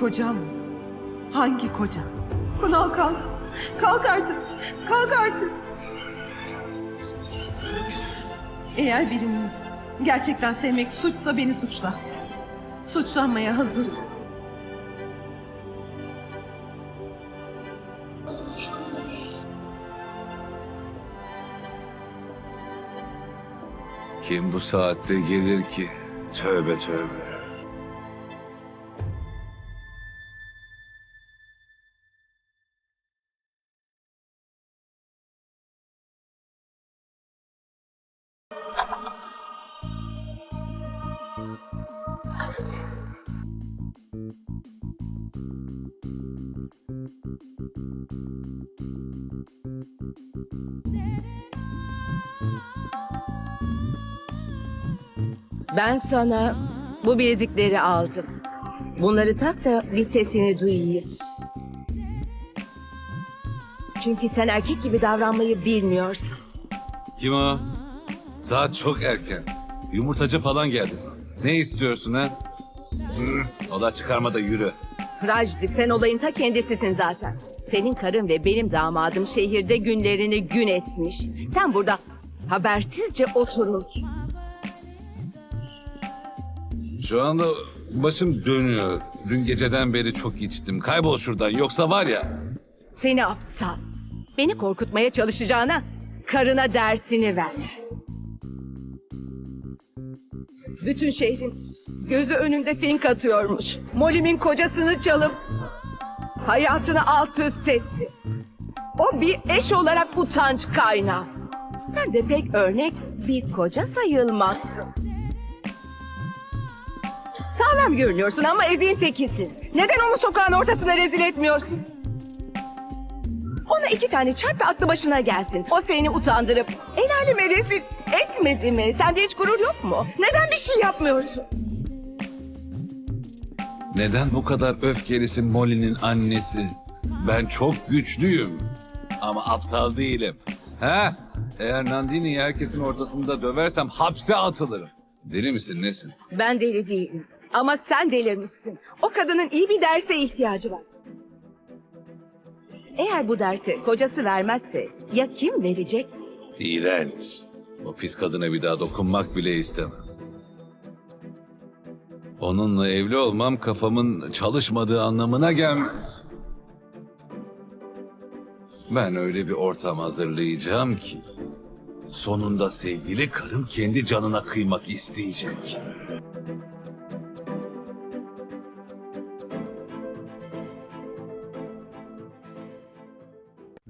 Kocam. Hangi kocam? Kunal kalk. Kalk artık. Kalk artık. Eğer birini gerçekten sevmek suçsa beni suçla. Suçlanmaya hazırım. Kim bu saatte gelir ki? Tövbe tövbe. Ben sana bu bilezikleri aldım. Bunları tak da bir sesini duyayım. Çünkü sen erkek gibi davranmayı bilmiyorsun. Kim o? Saat çok erken. Yumurtacı falan geldi sana. Ne istiyorsun ha? Hı, ola çıkarma da yürü. Rajdip sen olayın ta kendisisin zaten. Senin karın ve benim damadım şehirde günlerini gün etmiş. Sen burada habersizce oturursun. Şu anda başım dönüyor. Dün geceden beri çok içtim. Kaybol şuradan yoksa var ya. Seni aptal. Beni korkutmaya çalışacağına karına dersini ver. Bütün şehrin gözü önünde fink atıyormuş. Molly'min kocasını çalıp hayatını alt üst etti. O bir eş olarak utanç kaynağı. Sen de pek örnek bir koca sayılmazsın. Sağlam görünüyorsun ama eziğin tekisin. Neden onu sokağın ortasına rezil etmiyorsun? Ona iki tane çarp da aklı başına gelsin. O seni utandırıp el aleme rezil etmedi mi? Sende hiç gurur yok mu? Neden bir şey yapmıyorsun? Neden bu kadar öfkelisin Molly'nin annesi? Ben çok güçlüyüm. Ama aptal değilim. Ha? Eğer Nandini'yi herkesin ortasında döversem hapse atılırım. Deli misin nesin? Ben deli değilim. Ama sen delirmişsin. O kadının iyi bir derse ihtiyacı var. Eğer bu dersi kocası vermezse ya kim verecek? İğrenç. O pis kadına bir daha dokunmak bile istemem. Onunla evli olmam kafamın çalışmadığı anlamına gelmez. Ben öyle bir ortam hazırlayacağım ki sonunda sevgili karım kendi canına kıymak isteyecek.